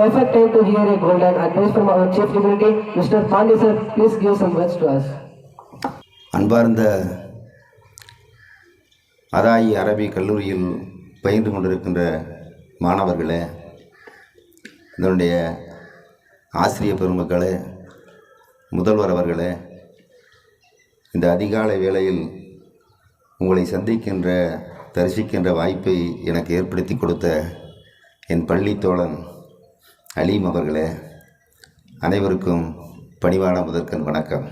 Perfect time to hear a golden advice from our chief dignitary, Mr. Pandey sir. Please give some words to us. அன்பார்ந்த அதாயி அரபி கல்லூரியில் பயின்று கொண்டிருக்கின்ற மாணவர்களே இதனுடைய ஆசிரியர் பெருமக்களே முதல்வர் அவர்களே இந்த அதிகாலை வேளையில் உங்களை சந்திக்கின்ற தரிசிக்கின்ற வாய்ப்பை எனக்கு ஏற்படுத்தி கொடுத்த என் பள்ளி தோழன் அலீம் அவர்களே அனைவருக்கும் பணிவான முதற்கன் வணக்கம்.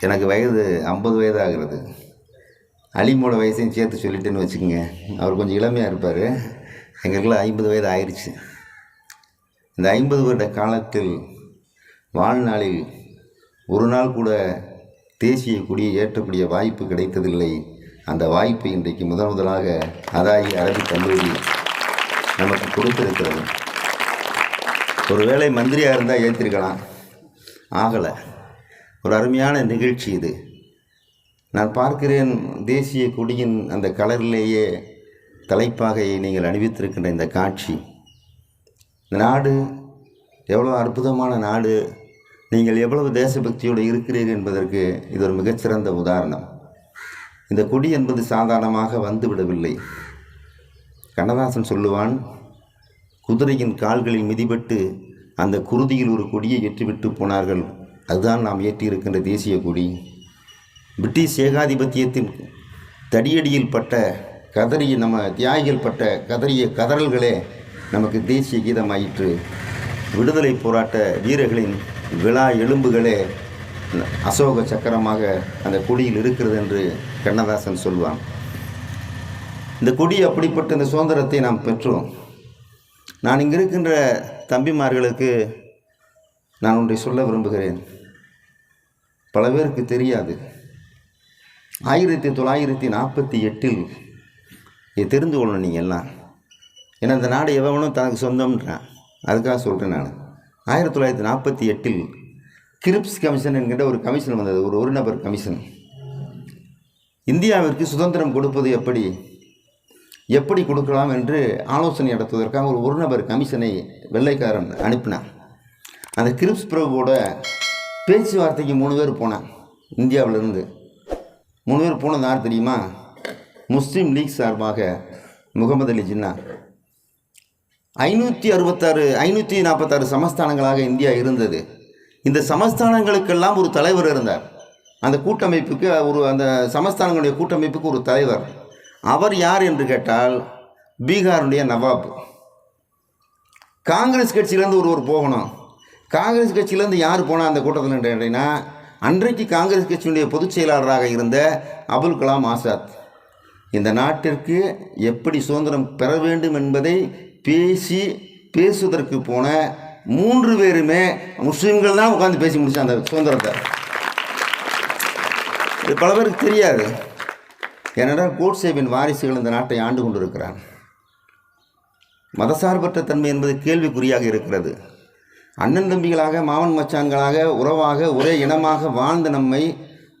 எனக்கு வயது ஐம்பது வயது ஆகிறது அலிமோட வயசையும் சேர்த்து சொல்லிட்டேன்னு வச்சுக்கோங்க. அவர் கொஞ்சம் இளமையாக இருப்பார். எங்களுக்குலாம் ஐம்பது வயது ஆயிடுச்சு இந்த ஐம்பது வருட காலத்தில் வாழ்நாளில் ஒரு நாள் கூட தேசிய கொடியை ஏற்றக்கூடிய வாய்ப்பு கிடைத்ததில்லை. அந்த வாய்ப்பு இன்றைக்கு முதன் முதலாக அதாகி அரபி கல்லூரி நமக்கு கொடுத்திருக்கிறது ஒருவேளை மந்திரியாக இருந்தால் ஏற்றிருக்கலாம் ஆகலை. ஒரு அருமையான நிகழ்ச்சி இது. நான் பார்க்கிறேன் தேசிய கொடியின் அந்த கலரிலேயே தலைப்பாகையை நீங்கள் அணிவித்திருக்கின்ற இந்த காட்சி. இந்த நாடு எவ்வளோ அற்புதமான நாடு. நீங்கள் எவ்வளவு தேசபக்தியோடு இருக்கிறீர்கள் என்பதற்கு இது ஒரு மிகச்சிறந்த உதாரணம். இந்த கொடி என்பது சாதாரணமாக வந்துவிடவில்லை. கண்ணதாசன் சொல்லுவான் குதிரையின் கால்களில் மிதிபட்டு அந்த குருதியில் ஒரு கொடியை ஏற்றிவிட்டு போனார்கள். அதுதான் நாம் ஏற்றியிருக்கின்ற தேசிய கொடி. பிரிட்டிஷ் ஏகாதிபத்தியத்தின் தடியடியில் பட்ட கதறிய நம்ம தியாகிகள் பட்ட கதறிய கதறல்களே நமக்கு தேசிய கீதமாயிற்று. விடுதலை போராட்ட வீரர்களின் விழா எலும்புகளே அசோக சக்கரமாக அந்த கொடியில் இருக்கிறது என்று கண்ணதாசன் சொல்வான். இந்த கொடி அப்படிப்பட்ட இந்த சுதந்திரத்தை நாம் பெற்றோம். நான் இங்கே இருக்கின்ற தம்பிமார்களுக்கு நான் ஒன்றை சொல்ல விரும்புகிறேன். பல பேருக்கு தெரியாது. ஆயிரத்தி தொள்ளாயிரத்தி நாற்பத்தி எட்டில் இதை தெரிந்து கொள்ளணும் நீங்கள் எல்லாம். ஏன்னா இந்த நாடு எவனும் தனக்கு சொந்தம்ன்றான். அதுக்காக சொல்கிறேன் நான். ஆயிரத்தி தொள்ளாயிரத்தி நாற்பத்தி எட்டில் கிரிப்ஸ் கமிஷன் என்கின்ற ஒரு கமிஷன் வந்தது. ஒரு ஒரு நபர் கமிஷன். இந்தியாவிற்கு சுதந்திரம் கொடுப்பது எப்படி? எப்படி கொடுக்கலாம் என்று ஆலோசனை நடத்துவதற்காக ஒரு ஒரு நபர் கமிஷனை வெள்ளைக்காரன் அனுப்பினான். அந்த கிரிப்ஸ் பிரபுவோட பேச்சுவார்த்தைக்கு மூணு பேர் போனான். இந்தியாவிலேருந்து மூணு பேர் போனது யார் தெரியுமா? முஸ்லீம் லீக் சார்பாக முகமது அலி ஜின்னா. ஐநூற்றி அறுபத்தாறு ஐநூற்றி நாற்பத்தாறு சமஸ்தானங்களாக இந்தியா இருந்தது. இந்த சமஸ்தானங்களுக்கெல்லாம் ஒரு தலைவர் இருந்தார். அந்த கூட்டமைப்புக்கு ஒரு அந்த சமஸ்தானங்களுடைய கூட்டமைப்புக்கு ஒரு தலைவர். அவர் யார் என்று கேட்டால் பீகாருடைய நவாப். காங்கிரஸ் கட்சியிலேருந்து ஒருவர் போகணும். காங்கிரஸ் கட்சியிலேருந்து யார் போனால் அந்த கூட்டத்தில் கேட்டீங்கன்னா அன்றைக்கு காங்கிரஸ் கட்சியினுடைய பொதுச் செயலாளராக இருந்த அபுல் கலாம் ஆசாத். இந்த நாட்டிற்கு எப்படி சுதந்திரம் பெற வேண்டும் என்பதை பேசி பேசுவதற்கு போன மூன்று பேருமே முஸ்லீம்கள் தான் உட்காந்து பேசி முடிச்சாங்க அந்த சுதந்திரத்தை. பல பேருக்கு தெரியாது. ஏனென்றால் கோட்சேவின் வாரிசுகள் இந்த நாட்டை ஆண்டு கொண்டிருக்கிறான் மதசார்பற்ற தன்மை என்பது கேள்விக்குறியாக இருக்கிறது. அண்ணன் தம்பிகளாக மாமன் மச்சான்களாக உறவாக ஒரே இனமாக வாழ்ந்த நம்மை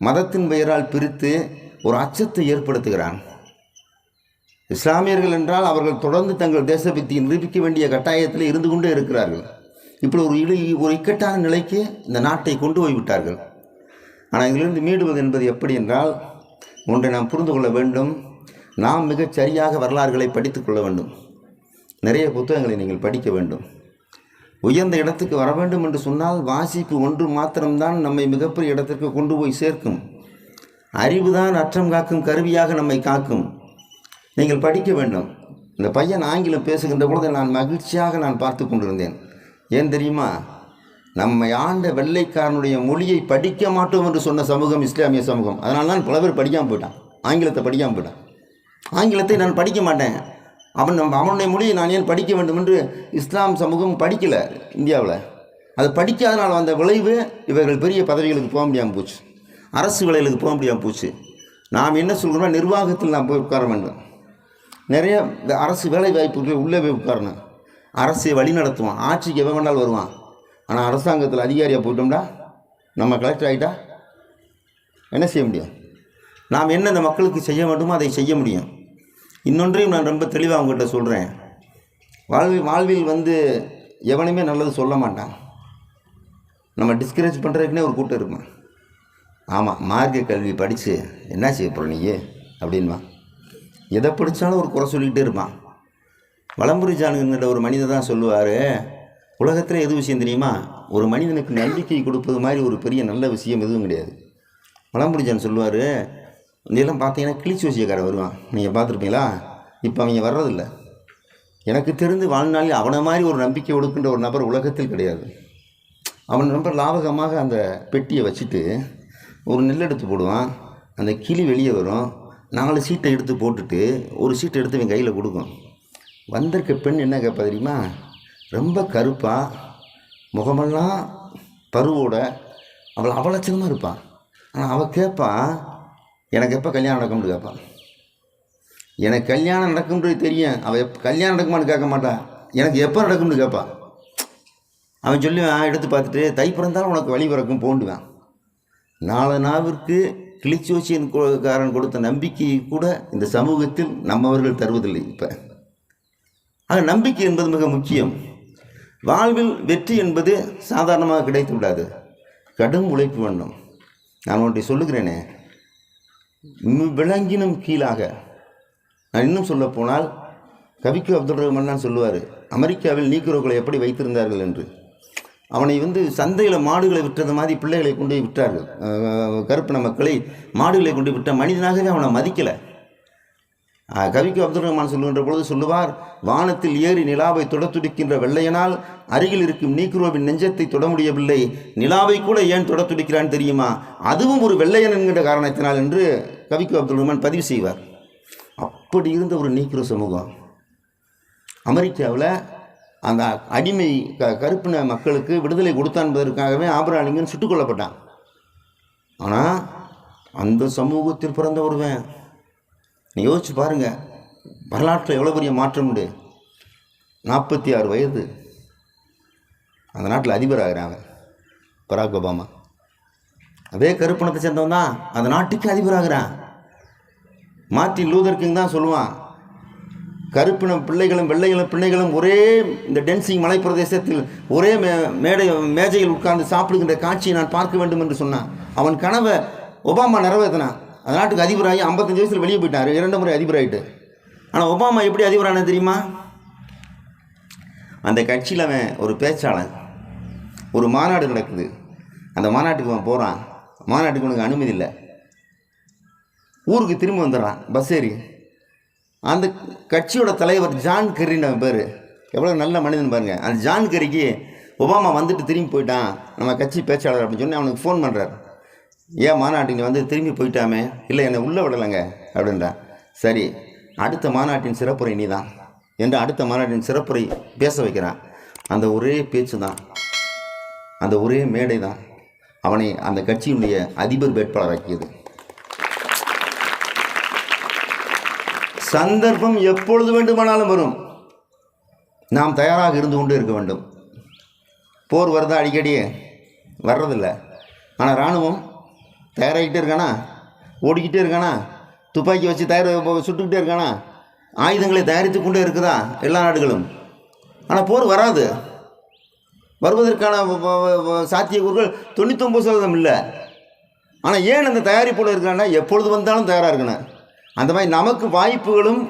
மதத்தின் பெயரால் பிரித்து ஒரு அச்சத்தை ஏற்படுத்துகிறான். இஸ்லாமியர்கள் என்றால் அவர்கள் தொடர்ந்து தங்கள் தேசபக்தியை நிரூபிக்க வேண்டிய கட்டாயத்தில் இருந்து கொண்டே இருக்கிறார்கள். இப்படி ஒரு இடு ஒரு இக்கட்டான நிலைக்கு இந்த நாட்டை கொண்டு போய்விட்டார்கள். ஆனால் இதிலிருந்து மீடுவது என்பது எப்படி என்றால் ஒன்றை நாம் புரிந்து கொள்ள வேண்டும். நாம் மிகச் சரியாக வரலாறுகளை படித்து கொள்ள வேண்டும். நிறைய புத்தகங்களை நீங்கள் படிக்க வேண்டும். உயர்ந்த இடத்துக்கு வர வேண்டும் என்று சொன்னால் வாசிப்பு ஒன்று மாத்திரம்தான் நம்மை மிகப்பெரிய இடத்திற்கு கொண்டு போய் சேர்க்கும். அறிவுதான் அற்றம் காக்கும் கருவியாக நம்மை காக்கும். நீங்கள் படிக்க வேண்டும். இந்த பையன் ஆங்கிலம் பேசுகின்ற பொழுது நான் மகிழ்ச்சியாக நான் பார்த்து கொண்டிருந்தேன். ஏன் தெரியுமா? நம்மை ஆண்ட வெள்ளைக்காரனுடைய மொழியை படிக்க மாட்டோம் என்று சொன்ன சமூகம் இஸ்லாமிய சமூகம். அதனால தான் பல பேர் படிக்காமல் போயிட்டான். ஆங்கிலத்தை படிக்காமல் போயிட்டான். ஆங்கிலத்தை நான் படிக்க மாட்டேன். அவன் நம்ம அவனுடைய மொழியை நான் ஏன் படிக்க வேண்டும் என்று இஸ்லாம் சமூகம் படிக்கலை இந்தியாவில். அது படிக்காதனால் வந்த விளைவு இவர்கள் பெரிய பதவிகளுக்கு போக முடியாமல் போச்சு. அரசு வேலைகளுக்கு போக முடியாமல் போச்சு. நாம் என்ன சொல்கிறோம்னா நிர்வாகத்தில் நாம் போய் உட்கார வேண்டும். நிறைய அரசு வேலை வாய்ப்புகள் உள்ளே போய் உட்காரணும். அரசை வழி நடத்துவான். ஆட்சிக்கு எவன் வேண்டால் வருவான். ஆனால் அரசாங்கத்தில் அதிகாரியாக போயிட்டோம்னா நம்ம கலெக்டர் ஆகிட்டா என்ன செய்ய முடியும்? நாம் என்ன இந்த மக்களுக்கு செய்ய வேண்டுமோ அதை செய்ய முடியும். இன்னொன்றையும் நான் ரொம்ப தெளிவாக உங்கள்கிட்ட சொல்கிறேன் வாழ்வில் வாழ்வில் வந்து எவனுமே நல்லது சொல்ல மாட்டான். நம்ம டிஸ்கரேஜ் பண்ணுறதுக்குனே ஒரு கூட்டம் இருக்கும். ஆமாம் மார்க்க கல்வி படித்து என்ன செய்ய போகிற நீ? அப்படின்மா எதை படித்தாலும் ஒரு குறை சொல்லிக்கிட்டே இருப்பான். வளம்புரி ஜானுங்கிற ஒரு மனிதர் தான் சொல்லுவார் உலகத்தில் எது விஷயம் தெரியுமா? ஒரு மனிதனுக்கு நம்பிக்கை கொடுப்பது மாதிரி ஒரு பெரிய நல்ல விஷயம் எதுவும் கிடையாது. மலம்புடிச்சான் சொல்லுவார் இதெல்லாம் பார்த்தீங்கன்னா கிழிச்சி வசியக்காரன் வருவான். நீங்கள் பார்த்துருப்பீங்களா? இப்போ அவங்க வர்றதில்ல. எனக்கு தெரிந்து வாழ்நாளில் அவனை மாதிரி ஒரு நம்பிக்கை கொடுக்குன்ற ஒரு நபர் உலகத்தில் கிடையாது. அவன் ரொம்ப லாபகமாக அந்த பெட்டியை வச்சுட்டு ஒரு நெல் எடுத்து போடுவான். அந்த கிளி வெளியே வரும். நாலு சீட்டை எடுத்து போட்டுட்டு ஒரு சீட்டை எடுத்து என் கையில் கொடுக்கும். வந்திருக்க பெண் என்ன கேட்பா தெரியுமா? ரொம்ப கருப்பாக முகமெல்லாம் பருவோட அவள் அவலட்சணமாக இருப்பான் ஆனால் அவள் கேட்பா எனக்கு எப்போ கல்யாணம் நடக்கும்னு கேட்பான் எனக்கு கல்யாணம் நடக்கும்ன்றது தெரியும். அவள் எப்போ கல்யாணம் நடக்குமான்னு கேட்க மாட்டான் எனக்கு எப்போ நடக்கும்னு கேட்பான் அவன் சொல்லுவான் எடுத்து பார்த்துட்டு தை பிறந்தாலும் உனக்கு வழி பிறக்கும் போண்டுவான் நாலு நாவிற்கு கிழிச்சு வச்சியன்காரன் கொடுத்த நம்பிக்கையை கூட இந்த சமூகத்தில் நம்மவர்கள் தருவதில்லை இப்போ. ஆக நம்பிக்கை என்பது மிக முக்கியம். வாழ்வில் வெற்றி என்பது சாதாரணமாக கிடைத்து விடாது கடும் உழைப்பு வேண்டும். நான் ஒன்றை சொல்லுகிறேனே. மி- விலங்கினும் கீழாக. நான் இன்னும் சொல்ல போனால் கவிக்கு அப்துல் ரஹ்மான் தான் சொல்லுவார் அமெரிக்காவில் நீக்ரோக்களை எப்படி வைத்திருந்தார்கள் என்று? அவனை வந்து சந்தையில் மாடுகளை விட்டது மாதிரி பிள்ளைகளை கொண்டு போய் விட்டார்கள் கருப்பின மக்களை மாடுகளை கொண்டு விட்ட மனிதனாகவே அவனை மதிக்கலை. கவிக்கு அப்துல் ரஹ்மான் சொல்லுகின்ற பொழுது சொல்லுவார் வானத்தில் ஏறி நிலாவை தொட துடிக்கின்ற வெள்ளையனால் அருகில் இருக்கும் நீக்ரோவின் நெஞ்சத்தை தொட முடியவில்லை. நிலாவை கூட ஏன் தொடத்துடிக்கிறான் தெரியுமா? அதுவும் ஒரு வெள்ளையன் என்கின்ற காரணத்தினால் என்று கவிக்கு அப்துல் ரஹ்மான் பதிவு செய்வார். அப்படி இருந்த ஒரு நீக்ரோ சமூகம். அமெரிக்காவில் அந்த அடிமை க கருப்பின மக்களுக்கு விடுதலை கொடுத்தான் என்பதற்காகவே ஆபராலிங்கன் சுட்டுக் கொல்லப்பட்டான். ஆனால் அந்த சமூகத்தில் பிறந்த ஒருவன். யோசிச்சு பாருங்கள் வரலாற்றில் எவ்வளோ பெரிய மாற்றம் உண்டு? நாற்பத்தி ஆறு வயது. அந்த நாட்டில் அதிபர் ஆகிறாங்க பராக் ஒபாமா. அதே கருப்பணத்தை சேர்ந்தவன் தான் அந்த நாட்டுக்கு அதிபர் ஆகிறான் மார்ட்டின் லூதர் கிங் தான் சொல்லுவான் கருப்பின பிள்ளைகளும் வெள்ளைகளும் பிள்ளைகளும் ஒரே இந்த டென்சிங் மலைப்பிரதேசத்தில் ஒரே மே மேடை மேஜையில் உட்கார்ந்து சாப்பிடுகின்ற காட்சியை நான் பார்க்க வேண்டும் என்று சொன்னான். அவன் கனவை ஒபாமா நிறைவேற்றினான். அந்த நாட்டுக்கு அதிபராகி ஐம்பத்தஞ்சு வயசில் வெளியே போயிட்டார். இரண்டு முறை அதிபராகிட்டு ஆனால் ஒபாமா எப்படி அதிபரான தெரியுமா? அந்த கட்சியில் அவன் ஒரு பேச்சாளன் ஒரு மாநாடு நடக்குது. அந்த மாநாட்டுக்கு அவன் போகிறான் மாநாட்டுக்கு உனக்கு அனுமதி இல்லை. ஊருக்கு திரும்ப வந்துடுறான். பஸ் ஏறி. அந்த கட்சியோட தலைவர் ஜான் கெரின்னு பேர். எவ்வளோ நல்ல மனிதன் பாருங்கள் அந்த ஜான் கெரிக்கு ஒபாமா வந்துட்டு திரும்பி போயிட்டான். நம்ம கட்சி பேச்சாளர் அப்படின்னு சொல்லி அவனுக்கு ஃபோன் பண்ணுறாரு ஏன் மாநாட்டில் வந்து திரும்பி போயிட்டாமே? இல்லை என்னை உள்ளே விடலைங்க அப்படின்றான் சரி அடுத்த மாநாட்டின் சிறப்புரை நீ தான் என்று அடுத்த மாநாட்டின் சிறப்புரை பேச வைக்கிறான். அந்த ஒரே பேச்சு தான் அந்த ஒரே மேடை தான் அவனை அந்த கட்சியினுடைய அதிபர் வேட்பாளராக்கியது. சந்தர்ப்பம் எப்பொழுது வேண்டுமானாலும் வரும். நாம் தயாராக இருந்து கொண்டு இருக்க வேண்டும். போர் வருதா அடிக்கடி? வர்றதில்ல. ஆனால் இராணுவம் தயாராகிட்டே இருக்கானா? ஓடிக்கிட்டே இருக்கானா? துப்பாக்கி வச்சு தயார் சுட்டுக்கிட்டே இருக்கானா? ஆயுதங்களை தயாரித்து கொண்டே இருக்குதா எல்லா நாடுகளும்? ஆனால் போர் வராது. வருவதற்கான சாத்தியக்கூறுகள் தொண்ணூத்தொம்பது சதவீதம் இல்லை. ஆனால் ஏன் அந்த தயாரிப்போடு இருக்கான்னா எப்பொழுது வந்தாலும் தயாராக இருக்கணும். அந்த மாதிரி நமக்கு வாய்ப்புகளும்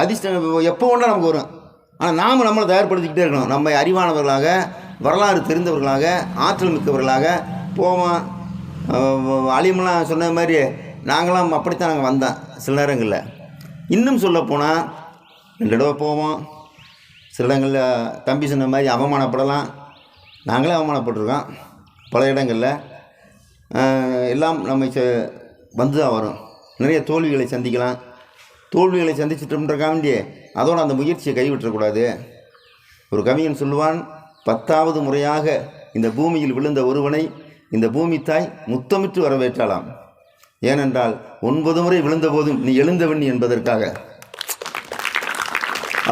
அதிர்ஷ்டம் எப்போ ஒன்றா நமக்கு வரும். ஆனால் நாம் நம்மளை தயார்படுத்திக்கிட்டே இருக்கணும். நம்ம அறிவானவர்களாக வரலாறு தெரிந்தவர்களாக ஆற்றல் மிக்கவர்களாக போவோம்? அலிமெல்லாம் சொன்ன மாதிரி நாங்களாம் அப்படித்தான் நாங்கள் வந்தோம் சில நேரங்களில். இன்னும் சொல்லப்போனால் ரெண்டு தடவை போவோம். சில இடங்களில் தம்பி சொன்ன மாதிரி அவமானப்படலாம். நாங்களே அவமானப்பட்டிருக்கோம். பல இடங்களில் எல்லாம் நம்ம வந்து தான் வரும். நிறைய தோல்விகளை சந்திக்கலாம். தோல்விகளை சந்திச்சிட்டோம்ன்றக்காண்டியே அதோடு அதோட அந்த முயற்சியை கைவிட்டக்கூடாது ஒரு கவிஞன் சொல்லுவான் பத்தாவது முறையாக இந்த பூமியில் விழுந்த ஒருவனை இந்த பூமி தாய் முத்தமிட்டு வரவேற்றலாம். ஏனென்றால் ஒன்பது முறை விழுந்தபோதும் நீ எழுந்தவன் என்பதற்காக.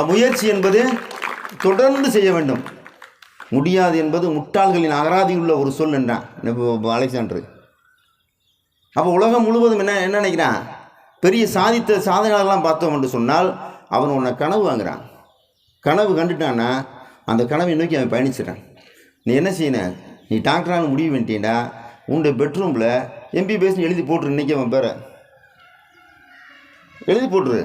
அம்முயற்சி என்பது தொடர்ந்து செய்ய வேண்டும். முடியாது என்பது முட்டாள்களின் அகராதி உள்ள ஒரு சொல் என்றான். அலெக்சாண்டர்? அப்போ உலகம் முழுவதும் என்ன என்ன நினைக்கிறான்? பெரிய சாதித்த சாதனையாளர்லாம் பார்த்தோம் என்று சொன்னால் அவன் உன்னை கனவு வாங்குறான். கனவு கண்டுட்டான்னா அந்த கனவை நோக்கி அவன் பயணிச்சிட்டான் நீ என்ன செய்யணும்? நீ டாக்டரான முடிவு பண்ணிட்டீங்கன்னா உன்னுடைய பெட்ரூமில் எம்பிபிஎஸ்னு எழுதி போட்டுரு இன்றைக்கி அவன் பேரை. எழுதி போட்டுரு.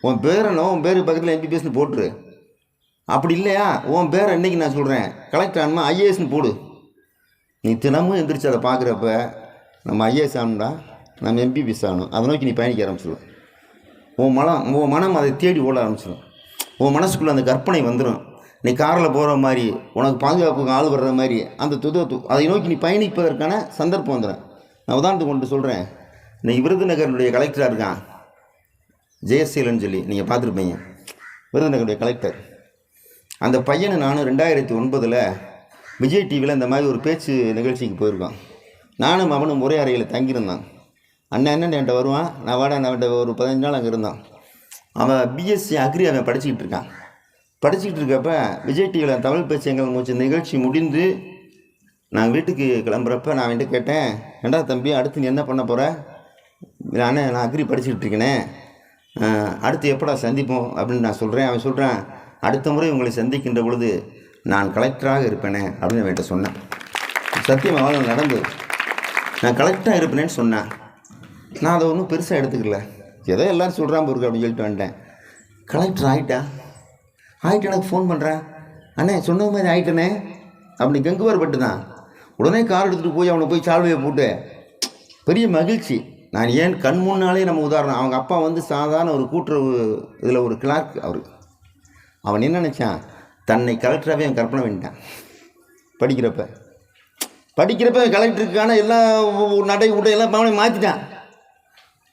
உன் பேரனோ உன் பேர் பக்கத்தில் எம்பிபிஎஸ்னு போட்டுரு. அப்படி இல்லையா? உன் பேரை இன்றைக்கி நான் சொல்கிறேன் கலெக்டர் ஆனுமா ஐஏஎஸ்னு போடு. நீ தினமும் எந்திரிச்சு அதை பார்க்குறப்ப நம்ம ஐஏஎஸ் ஆகணும்டா நம்ம எம்பிபிஎஸ் ஆகணும் அதை நோக்கி நீ பயணிக்க ஆரம்பிச்சிடும் உன் மனம் உன் மனம் அதை தேடி ஓட ஆரம்பிச்சிடும் உன் மனசுக்குள்ளே அந்த கற்பனை வந்துடும் நீ காரில் போகிற மாதிரி உனக்கு பாதுகாப்புக்கு ஆள் வர்ற மாதிரி அந்த துத அதை நோக்கி நீ பயணிப்பதற்கான சந்தர்ப்பம் வந்துடும் நான் உதாரணத்துக்கு கொண்டு சொல்கிறேன் இன்றைக்கி விருதுநகரனுடைய கலெக்டராக இருக்கான். ஜெயசீலன் சொல்லி நீங்கள் பார்த்துருப்பீங்க. விருதுநகருடைய கலெக்டர் அந்த பையனை நானும் ரெண்டாயிரத்தி ஒன்பதில் விஜய் டிவியில் இந்த மாதிரி ஒரு பேச்சு நிகழ்ச்சிக்கு போயிருக்கோம். நானும் அவனும் ஒரே அறையில் தங்கியிருந்தான் அண்ணன் அண்ணன் என்கிட்ட வருவான். நான் வாடா நான் ஒரு பதினஞ்சு நாள் அங்கே இருந்தான் அவன் பிஎஸ்சி அக்ரி அவன் படிச்சுக்கிட்டு இருக்கான். படிச்சுக்கிட்டு இருக்கப்ப விஜய் டிவியில் தமிழ் பேச்சு எங்கள் மூச்சு நிகழ்ச்சி முடிந்து நான் வீட்டுக்கு கிளம்புறப்ப நான் அவன்கிட்ட கேட்டேன் ஏண்டா தம்பி அடுத்து நீ என்ன பண்ண போகிற நானே நான் அக்ரி படிச்சுக்கிட்டு இருக்கேனே. அடுத்து எப்படா சந்திப்போம்? அப்படின்னு நான் சொல்கிறேன் அவன் சொல்கிறான் அடுத்த முறை உங்களை சந்திக்கின்ற பொழுது நான் கலெக்டராக இருப்பேனே அப்படின்னு அவன்கிட்ட சொன்னேன். சத்தியம் அவன் நான் கலெக்டராக இருப்பேனேன்னு சொன்னேன். நான் அதை ஒன்றும் பெருசாக எடுத்துக்கல. ஏதோ எல்லோரும் சொல்கிறான் பொருக்கு அப்படின்னு சொல்லிட்டு வந்துட்டேன். கலெக்டர் ஆகிட்டா ஆகிட்டு எனக்கு ஃபோன் பண்ணுறேன் அண்ணே சொன்ன மாதிரி ஆகிட்டனே அப்படி கங்குவார் பட்டு தான் உடனே கார் எடுத்துகிட்டு போய் அவனை போய் சால்வையை போட்டு. பெரிய மகிழ்ச்சி. நான் ஏன் கண் முன்னாலே நம்ம உதாரணம் அவங்க அப்பா வந்து சாதாரண ஒரு கூட்டுறவு இதில் ஒரு கிளார்க் அவர். அவன் என்ன நினச்சான்? தன்னை கலெக்டராகவே அவன் கற்பனை பண்ணிட்டான். படிக்கிறப்ப. படிக்கிறப்ப கலெக்டருக்கான எல்லா நடை உடை எல்லாம் அவனை மாற்றிட்டான்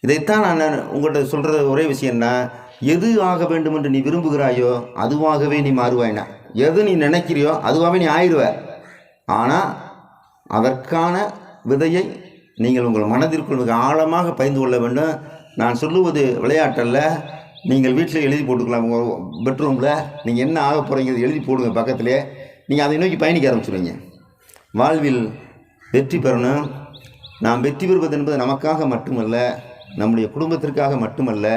இதைத்தான் நான் உங்கள்கிட்ட சொல்கிற ஒரே விஷயம்னா எது ஆக வேண்டும் என்று நீ விரும்புகிறாயோ அதுவாகவே நீ மாறுவாய்னா. எது நீ நினைக்கிறியோ அதுவாகவே நீ ஆயிடுவ. ஆனால் அதற்கான விதையை நீங்கள் உங்கள் மனதிற்குள் மிக ஆழமாக பயந்து கொள்ள வேண்டும். நான் சொல்லுவது விளையாட்டல்ல. நீங்கள் வீட்டில் எழுதி போட்டுக்கலாம். உங்கள் பெட்ரூமில் நீங்கள் என்ன ஆக போகிறீங்க எழுதி போடுங்க பக்கத்திலே. நீங்கள் அதை நோக்கி பயணிக்க ஆரம்பிச்சிடுவீங்க வாழ்வில் வெற்றி பெறணும். நாம் வெற்றி பெறுவது என்பது நமக்காக மட்டுமல்ல நம்முடைய குடும்பத்திற்காக மட்டுமல்ல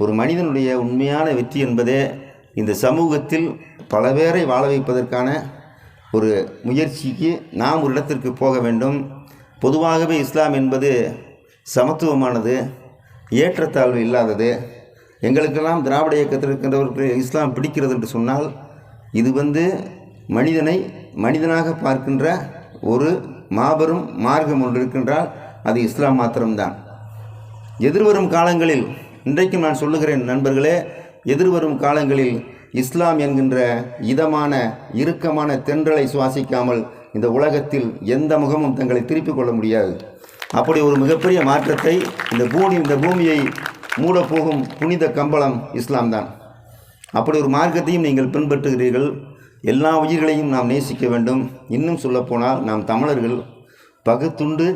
ஒரு மனிதனுடைய உண்மையான வெற்றி என்பதே இந்த சமூகத்தில் பல பேரை வாழ வைப்பதற்கான ஒரு முயற்சிக்கு நாம் ஒரு இடத்திற்கு போக வேண்டும். பொதுவாகவே இஸ்லாம் என்பது சமத்துவமானது ஏற்றத்தாழ்வு இல்லாதது. எங்களுக்கெல்லாம் திராவிட இயக்கத்தில் இருக்கின்றவருக்கு இஸ்லாம் பிடிக்கிறது என்று சொன்னால் இது வந்து மனிதனை மனிதனாக பார்க்கின்ற ஒரு மாபெரும் மார்க்கம் ஒன்று இருக்கின்றால் அது இஸ்லாம் மாத்திரம்தான். எதிர்வரும் காலங்களில் இன்றைக்கும் நான் சொல்லுகிறேன் நண்பர்களே எதிர்வரும் காலங்களில் இஸ்லாம் என்கின்ற இதமான இறுக்கமான தென்றலை சுவாசிக்காமல் இந்த உலகத்தில் எந்த முகமும் தங்களை திருப்பிக் கொள்ள முடியாது. அப்படி ஒரு மிகப்பெரிய மாற்றத்தை இந்த பூமி இந்த பூமியை மூடப்போகும் புனித கம்பளம் இஸ்லாம் தான் அப்படி ஒரு மார்க்கத்தையும் நீங்கள் பின்பற்றுகிறீர்கள். எல்லா உயிர்களையும் நாம் நேசிக்க வேண்டும். இன்னும் சொல்லப்போனால் நாம் தமிழர்கள் பகுத்துண்டு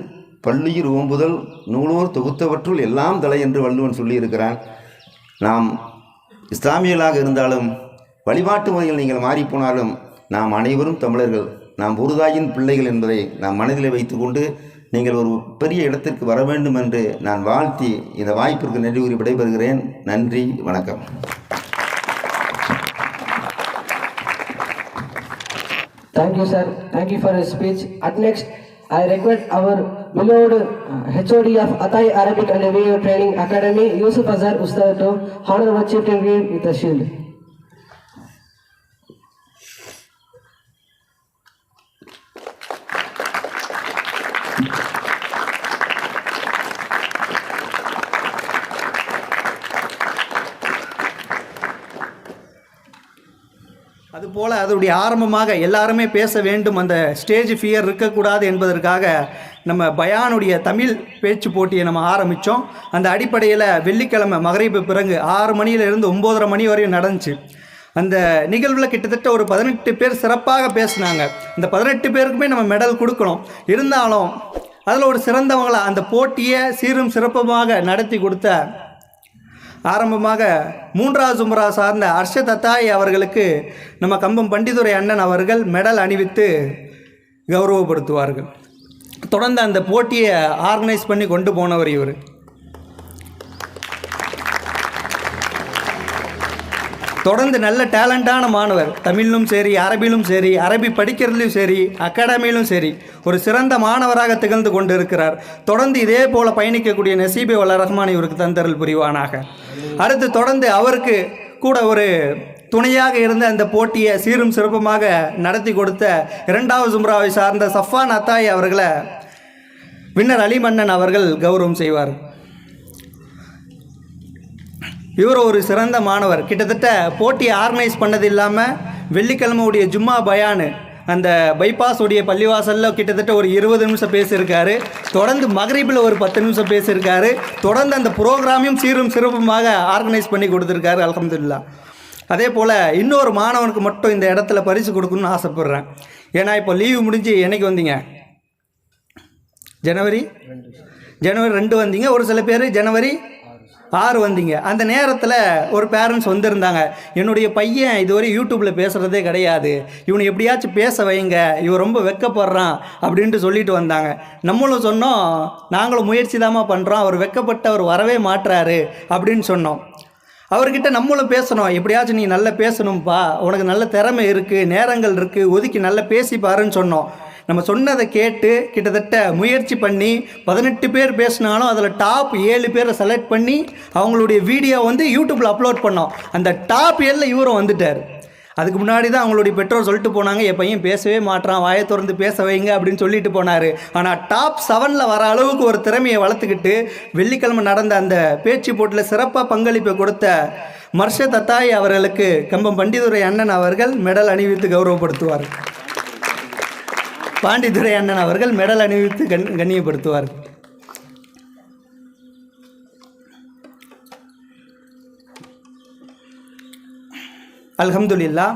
பள்ளியில் ஓம்புதல் நூலோர் தொகுத்தவற்றுள் எல்லாம் தலை என்று வள்ளுவன் சொல்லியிருக்கிறான். நாம் இஸ்லாமியர்களாக இருந்தாலும் வழிபாட்டு முறையில் நீங்கள் மாறிப்போனாலும் நாம் அனைவரும் தமிழர்கள். நாம் ஒருதாயின் பிள்ளைகள் என்பதை நாம் மனதில் வைத்துக்கொண்டு நீங்கள் ஒரு பெரிய இடத்திற்கு வர வேண்டும் என்று நான் வாழ்த்தி இந்த வாய்ப்பிற்கு நன்றி கூறி விடைபெறுகிறேன். நன்றி வணக்கம். Thank you sir thank you for speech at next I request our beloved uh, HOD of Atai Arabic and Video Training Academy, Yusuf Azhar Ustad, to honor our chief with a shield. போல் அதனுடைய ஆரம்பமாக எல்லாருமே பேச வேண்டும் அந்த stage fear இருக்கக்கூடாது என்பதற்காக நம்ம பயானுடைய தமிழ் பேச்சு போட்டியை நம்ம ஆரம்பித்தோம் அந்த அடிப்படையில் வெள்ளிக்கிழமை மகரீப்பு பிறகு ஆறு மணியிலிருந்து ஒம்போதரை மணி வரையும் நடந்துச்சு. அந்த நிகழ்வில் கிட்டத்தட்ட ஒரு பதினெட்டு பேர் சிறப்பாக பேசினாங்க. இந்த பதினெட்டு பேருக்குமே நம்ம மெடல் கொடுக்கணும். இருந்தாலும் அதில் ஒரு சிறந்தவங்களை அந்த போட்டியை சீரும் சிறப்புமாக நடத்தி கொடுத்த ஆரம்பமாக மூன்றாவது சுமரா சார்ந்த ஹர்ஷ தத்தாய் அவர்களுக்கு நம்ம கம்பம் பண்டிதுரை அண்ணன் அவர்கள் மெடல் அணிவித்து கௌரவப்படுத்துவார்கள். தொடர்ந்து அந்த போட்டியை ஆர்கனைஸ் பண்ணி கொண்டு போனவர் இவர். தொடர்ந்து நல்ல டேலண்டான மாணவர். தமிழிலும் சரி அரபிலும் சரி அரபி படிக்கிறதுலையும் சரி அகாடமியிலும் சரி ஒரு சிறந்த மாணவராக திகழ்ந்து கொண்டு இருக்கிறார் தொடர்ந்து இதே போல பயணிக்கக்கூடிய நசீபே வல்ல ரஹ்மான் இவருக்கு தந்தரல் புரிவானாக. அடுத்து தொடர்ந்து அவருக்கு கூட ஒரு துணையாக இருந்த அந்த போட்டியை சீரும் சிறப்புமாக நடத்தி கொடுத்த இரண்டாவது சும்ராவை சார்ந்த சஃபான் அத்தாய் அவர்களை வின்னர் அலிமன்னன் அவர்கள் கௌரவம் செய்வார். இவர் ஒரு சிறந்த மாணவர். கிட்டத்தட்ட போட்டி ஆர்கனைஸ் பண்ணது இல்லாமல் வெள்ளிக்கிழமையுடைய ஜும்மா பயானு அந்த பைபாஸ் உடைய பள்ளிவாசலில் கிட்டத்தட்ட ஒரு இருபது நிமிஷம் பேசியிருக்காரு. தொடர்ந்து மகரிபில் ஒரு பத்து நிமிஷம் பேசியிருக்காரு. தொடர்ந்து அந்த ப்ரோக்ராமையும் சீரும் சிறப்புமாக ஆர்கனைஸ் பண்ணி கொடுத்துருக்காரு அல்ஹம்துலில்லாஹ் அதே போல் இன்னொரு மாணவனுக்கு மட்டும் இந்த இடத்துல பரிசு கொடுக்கணும்னு ஆசைப்பட்றேன். ஏன்னா இப்போ லீவு முடிஞ்சு என்னைக்கு வந்தீங்க? ஜனவரி? ஜனவரி ரெண்டு வந்தீங்க. ஒரு சில பேர் ஜனவரி ஆறு வந்தீங்க. அந்த நேரத்தில் ஒரு பேரண்ட்ஸ் வந்திருந்தாங்க. என்னுடைய பையன் இதுவரை யூடியூப்பில் பேசுகிறதே கிடையாது. இவனை எப்படியாச்சும் பேச வைங்க. இவன் ரொம்ப வெக்கப்படுறான் அப்படின்ட்டு சொல்லிட்டு வந்தாங்க. நம்மளும் சொன்னோம் நாங்களும் முயற்சி தாமா பண்ணுறோம் அவர் வெக்கப்பட்டு அவர் வரவே மாட்டுறாரு அப்படின்னு சொன்னோம். அவர்கிட்ட நம்மளும் பேசணும். எப்படியாச்சும் நீ நல்லா பேசணும்ப்பா உனக்கு நல்ல திறமை இருக்குது நேரங்கள் இருக்குது ஒதுக்கி நல்லா பேசி பாருன்னு சொன்னோம். நம்ம சொன்னதை கேட்டு கிட்டத்தட்ட முயற்சி பண்ணி பதினெட்டு பேர் பேசினாலும் அதில் டாப் ஏழு பேரை செலக்ட் பண்ணி அவங்களுடைய வீடியோ வந்து யூடியூப்பில் அப்லோட் பண்ணோம். அந்த டாப் ஏழில் இவரும் வந்துட்டார். அதுக்கு முன்னாடி தான் அவங்களுடைய பெற்றோர் சொல்லிட்டு போனாங்க என் பையன் பேசவே மாட்றான் வாயை திறந்து பேச வைங்க அப்படின்னு சொல்லிட்டு போனார். ஆனால் டாப் செவனில் வர அளவுக்கு ஒரு திறமையை வளர்த்துக்கிட்டு வெள்ளிக்கிழமை நடந்த அந்த பேச்சு போட்டியில் சிறப்பாக பங்களிப்பை கொடுத்த மர்ஷ தத்தாய் அவர்களுக்கு கம்பம் பண்டிதுரை அண்ணன் அவர்கள் மெடல் அணிவித்து கௌரவப்படுத்துவார். பாண்டித்துறை அண்ணன் அவர்கள் மெடல் அணிவித்து கண் கண்ணியப்படுத்துவார். அல்ஹம்துலில்லாஹ்